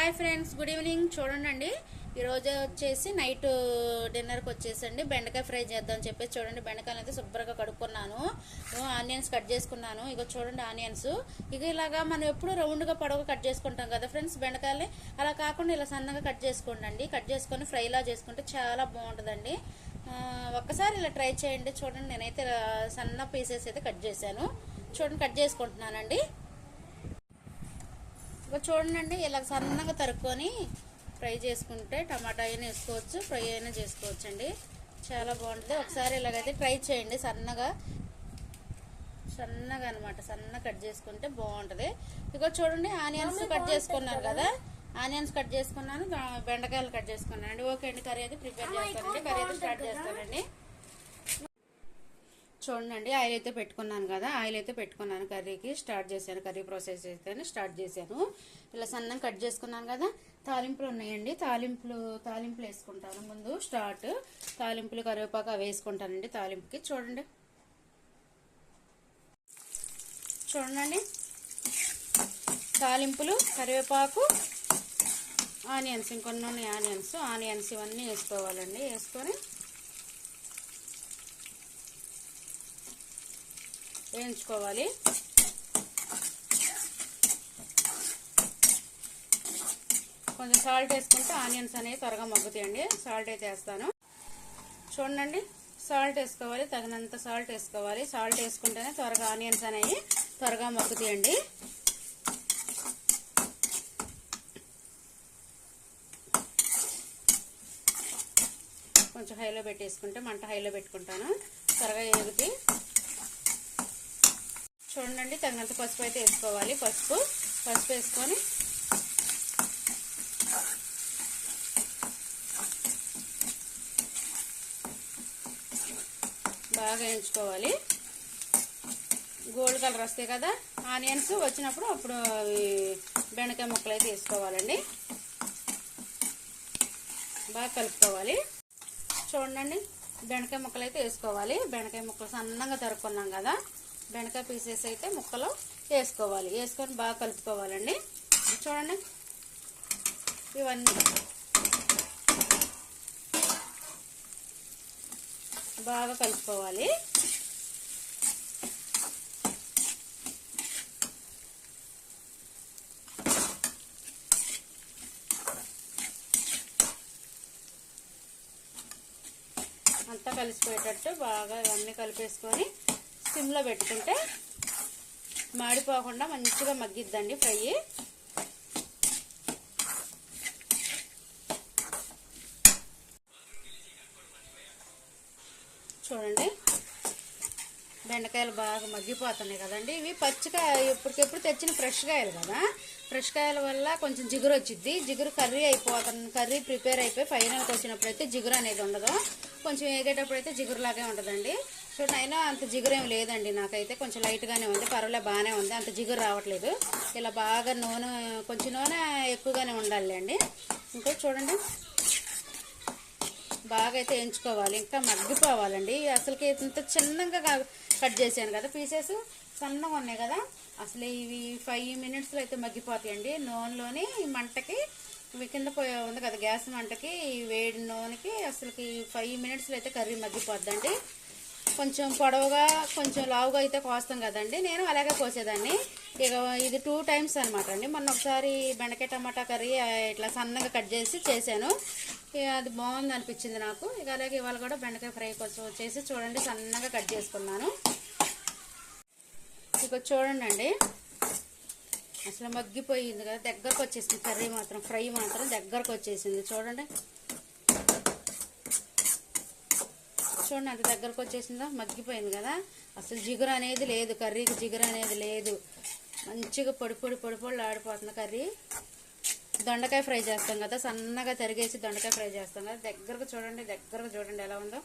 Hi friends good evening. చూడండి ఈరోజు వచ్చేసి నైట్ డిన్నర్కి వచ్చేసండి. బెండకాయ ఫ్రై చేద్దాం చెప్పేసి చూడండి. బెండకాయలు అయితే శుభ్రంగా కడుక్కున్నాను. ఆనియన్స్ కట్ చేసుకున్నాను. ఇక చూడండి ఆనియన్స్. ఇక ఇలాగా మనం ఎప్పుడు రౌండ్గా పొడవుగా కట్ చేసుకుంటాం కదా ఫ్రెండ్స్ బెండకాయల్ని. అలా కాకుండా ఇలా సన్నగా కట్ చేసుకోండి కట్ చేసుకొని ఫ్రైలా చేసుకుంటే చాలా బాగుంటుందండి. ఒక్కసారి ఇలా ట్రై చేయండి. చూడండి నేనైతే సన్న పీసెస్ అయితే కట్ చేశాను. చూడండి కట్ చేసుకుంటున్నానండి. చూడండి ఇలా సన్నగా తరుక్కొని ఫ్రై చేసుకుంటే టమాటా అయినా వేసుకోవచ్చు ఫ్రై అయినా చేసుకోవచ్చు అండి చాలా బాగుంటుంది. ఒకసారి ఇలాగైతే ట్రై చేయండి సన్నగా. సన్నగా అనమాట సన్న కట్ చేసుకుంటే బాగుంటుంది. ఇక చూడండి ఆనియన్స్ కట్ చేసుకున్నాను కదా? ఆనియన్స్ కట్ చేసుకున్నాను బెండకాయలు కట్ చేసుకున్నాను అండి ఓకే అండి కర్రీ అయితే ప్రిపేర్ చేస్తానండి కర్రీ అయితే స్టార్ట్ చేస్తానండి. చూడండి ఆయిల్ అయితే పెట్టుకున్నాను కదా ఆయిల్ అయితే పెట్టుకున్నాను. కర్రీకి స్టార్ట్ చేశాను కర్రీ ప్రాసెస్ అయితే స్టార్ట్ చేశాను. ఇలా సన్నం కట్ చేసుకున్నాను కదా తాలింపులు ఉన్నాయండి. తాలింపులు తాలింపులు వేసుకుంటాను ముందు స్టార్ట్. తాలింపులు కరివేపాకు అవి వేసుకుంటానండి తాలింపుకి. చూడండి. చూడండి. తాలింపులు కరివేపాకు ఆనియన్స్. ఇంకొన్ని ఉన్నాయి ఆనియన్స్. ఆనియన్స్ ఇవన్నీ వేసుకోవాలండి. వేసుకొని వేయించుకోవాలి. కొంచెం సాల్ట్ వేసుకుంటే ఆనియన్స్ అనేవి త్వరగా మగ్గుతాయండి. సాల్ట్ అయితే వేస్తాను. చూడండి సాల్ట్ వేసుకోవాలి తగినంత సాల్ట్ వేసుకోవాలి. సాల్ట్ వేసుకుంటేనే త్వరగా ఆనియన్స్ అనేవి త్వరగా మగ్గుతాయండి. కొంచెం హైలో పెట్టేసుకుంటే మంట హైలో పెట్టుకుంటాను. త్వరగా ఎగుతాయి చూడండి తగినంత పసుపు అయితే వేసుకోవాలి. పసుపు పసుపు వేసుకొని బాగా వేయించుకోవాలి. గోల్డ్ కలర్ వస్తాయి కదా ఆనియన్స్ వచ్చినప్పుడు అప్పుడు అవి బెండకాయ ముక్కలు అయితే వేసుకోవాలండి. బాగా కలుపుకోవాలి. చూడండి బెండకాయ ముక్కలు అయితే వేసుకోవాలి. బెండకాయ ముక్కలు సన్నంగా తరుక్కున్నాం కదా బెండకాయ పీసెస్ అయితే ముక్కలు వేసుకోవాలి. వేసుకొని బాగా కలుపుకోవాలండి. చూడండి. ఇవన్నీ బాగా కలుపుకోవాలి. అంతా కలిసిపోయేటట్టు బాగా ఇవన్నీ కలిపేసుకొని సిమ్లో పెట్టుకుంటే మాడిపోకుండా మంచిగా మగ్గిద్దండి ఫ్రై. చూడండి. బెండకాయలు బాగా మగ్గిపోతున్నాయి కదండి ఇవి. పచ్చికాయ ఇప్పటికెప్పుడు తెచ్చిన ఫ్రెష్ కాయలు కదా. ఫ్రెష్ కాయల వల్ల కొంచెం జిగురు వచ్చింది జిగురు కర్రీ అయిపోతుంది కర్రీ ప్రిపేర్ అయిపోయి ఫైనల్కి వచ్చినప్పుడు అయితే జిగురు అనేది ఉండదు. కొంచెం వేగేటప్పుడు అయితే జిగురులాగే ఉంటుందండి. చూడండి అయినా అంత జిగురేం ఏం లేదండి. నాకైతే కొంచెం లైట్గానే ఉంది. పర్వాలే బాగానే ఉంది. అంత జిగురు రావట్లేదు. ఇలా బాగా నూనె కొంచెం నూనె ఎక్కువగానే ఉండాలి అండి. ఇంకా చూడండి. బాగా అయితే వేయించుకోవాలి ఇంకా మగ్గిపోవాలండి. అసలుకి ఇంత చిన్నగా కట్ చేశాను కదా పీసెస్. సన్నగా ఉన్నాయి కదా. అసలు ఇవి ఫైవ్ మినిట్స్లో అయితే మగ్గిపోతాయండి. నూనెలోని మంటకి ఇవి కింద పోయి ఉంది కదా గ్యాస్ మంటకి వేడి నూనెకి అసలుకి ఫైవ్ మినిట్స్లో అయితే కర్రీ మగ్గిపోద్దండి. కొంచెం పొడవుగా కొంచెం లావుగా అయితే కోస్తాం కదండి. నేను అలాగే కోసేదాన్ని. ఇక ఇది టూ టైమ్స్ అనమాట అండి. మొన్న ఒకసారి బెండకాయ టమాటా కర్రీ ఇట్లా సన్నగా కట్ చేసి చేశాను. ఇక అది బాగుంది అనిపించింది నాకు. ఇక అలాగే ఇవాళ కూడా బెండకాయ ఫ్రై కొంచెం చేసి చూడండి సన్నగా కట్ చేసుకున్నాను. ఇక చూడండి అండి అసలు మగ్గిపోయింది కదా. దగ్గరకు వచ్చేసింది. కర్రీ మాత్రం ఫ్రై మాత్రం దగ్గరకు వచ్చేసింది. చూడండి. చూడండి అంత దగ్గరకు వచ్చేసిందో? మగ్గిపోయింది కదా? అసలు జిగురు అనేది లేదు కర్రీకి జిగురు అనేది లేదు. మంచిగా పొడి పొడి పొడి పొడి ఆడిపోతుంది కర్రీ. దొండకాయ ఫ్రై చేస్తాం కదా సన్నగా తరిగేసి దొండకాయ ఫ్రై చేస్తాం కదా. దగ్గరకు చూడండి దగ్గరకు చూడండి ఎలా ఉందో.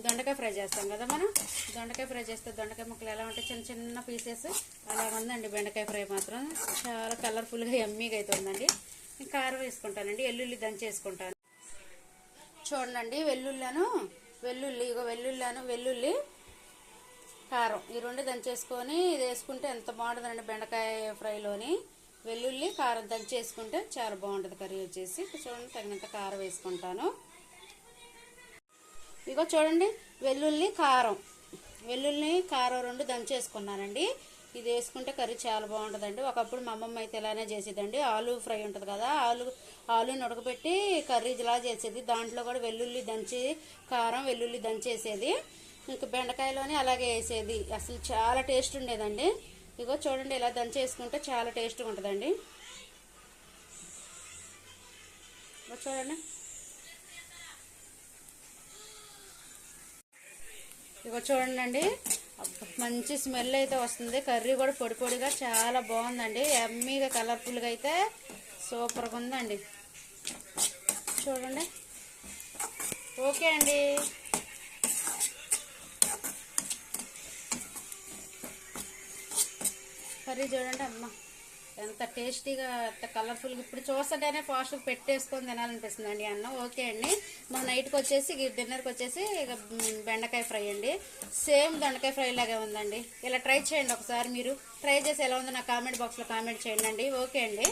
దొండకాయ ఫ్రై చేస్తాం కదా మనం. దొండకాయ ఫ్రై చేస్తే దొండకాయ ముక్కలు ఎలా ఉంటాయి? చిన్న చిన్న పీసెస్ అలా ఉందండి బెండకాయ ఫ్రై మాత్రం. చాలా కలర్ఫుల్గా ఎమ్మీగా అయితే ఉందండి. కారం వేసుకుంటానండి ఎల్లుల్లి దంచేసుకుంటాను. చూడండి వెల్లుల్లను వెల్లుల్లి ఇగో వెల్లుల్లను వెల్లుల్లి కారం. ఈ రెండు దంచేసుకొని ఇది వేసుకుంటే ఎంత బాగుంటుందండి బెండకాయ ఫ్రైలోని. వెల్లుల్లి కారం దంచేసుకుంటే చాలా బాగుంటుంది కర్రీ వచ్చేసి. చూడండి తగినంత కారం వేసుకుంటాను. ఇగో చూడండి వెల్లుల్లి కారం. వెల్లుల్లి కారం రెండు దంచేసుకున్నానండి. ఇది వేసుకుంటే కర్రీ చాలా బాగుంటుందండి. ఒకప్పుడు మా అమ్మమ్మ అయితే ఇలానే చేసేదండి. ఆలు ఫ్రై ఉంటుంది కదా ఆలు ఆలుని ఉడకబెట్టి కర్రీ ఇలా చేసేది. దాంట్లో కూడా వెల్లుల్లి దంచి కారం వెల్లుల్లి దంచేసేది ఇంకా బెండకాయలోని అలాగే వేసేది. అసలు చాలా టేస్ట్ ఉండేదండి. ఇగో చూడండి ఇలా దంచేసుకుంటే చాలా టేస్ట్గా ఉంటుందండి. చూడండి. ఇగో చూడండి అండి మంచి స్మెల్ అయితే వస్తుంది. కర్రీ కూడా పొడి పొడిగా చాలా బాగుందండి. ఎమ్మీగా కలర్ఫుల్గా అయితే సూపర్గా ఉందండి. చూడండి. ఓకే అండి. కర్రీ చూడండి అమ్మ. ఎంత టేస్టీగా ఎంత కలర్ఫుల్గా ఇప్పుడు చూస్తుంటేనే ఫాస్ట్గా పెట్టేసుకొని తినాలనిపిస్తుంది అండి అన్నం. ఓకే అండి. మా నైట్కి వచ్చేసి డిన్నర్కి వచ్చేసి ఇక బెండకాయ ఫ్రై అండి. సేమ్ దొండకాయ ఫ్రై లాగే ఉందండి. ఇలా ట్రై చేయండి ఒకసారి మీరు. ట్రై చేసి ఎలా ఉందో నా కామెంట్ బాక్స్లో కామెంట్ చేయండి ఓకే అండి.